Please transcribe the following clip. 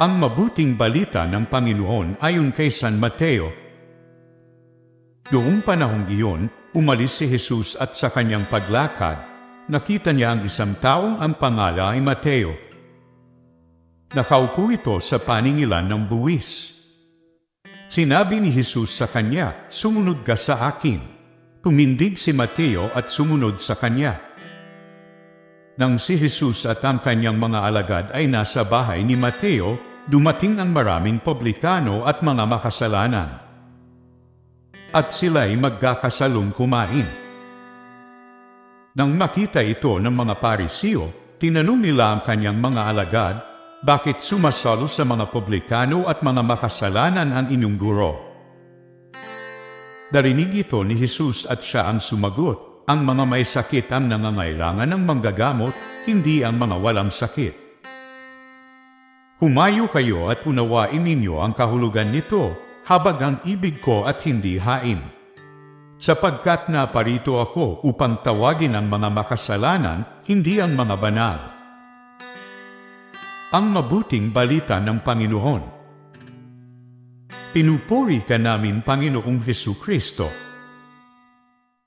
Ang mabuting balita ng Panginoon ayon kay San Mateo. Noong panahong iyon, umalis si Jesus at sa kanyang paglakad, nakita niya ang isang taong ang pangalan ay Mateo. Nakaupo ito sa paningilan ng buwis. Sinabi ni Jesus sa kanya, Sumunod ka sa akin. Tumindig si Mateo at sumunod sa kanya. Nang si Jesus at ang kanyang mga alagad ay nasa bahay ni Mateo, dumating ang maraming publikano at mga makasalanan. At sila'y magkakasalong kumain. Nang makita ito ng mga parisiyo, tinanong nila ang kanyang mga alagad, bakit sumasalo sa mga publikano at mga makasalanan ang inyong guro? Darinig ito ni Jesus at siya ang sumagot, ang mga may sakit ang nangangailangan ng manggagamot, hindi ang mga walang sakit. Humayo kayo at unawain ninyo ang kahulugan nito, habag ang ibig ko at hindi hain. Sapagkat naparito ako upang tawagin ang mga makasalanan, hindi ang mga banal. Ang mabuting balita ng Panginoon. Pinupuri ka namin, Panginoong Heso Kristo,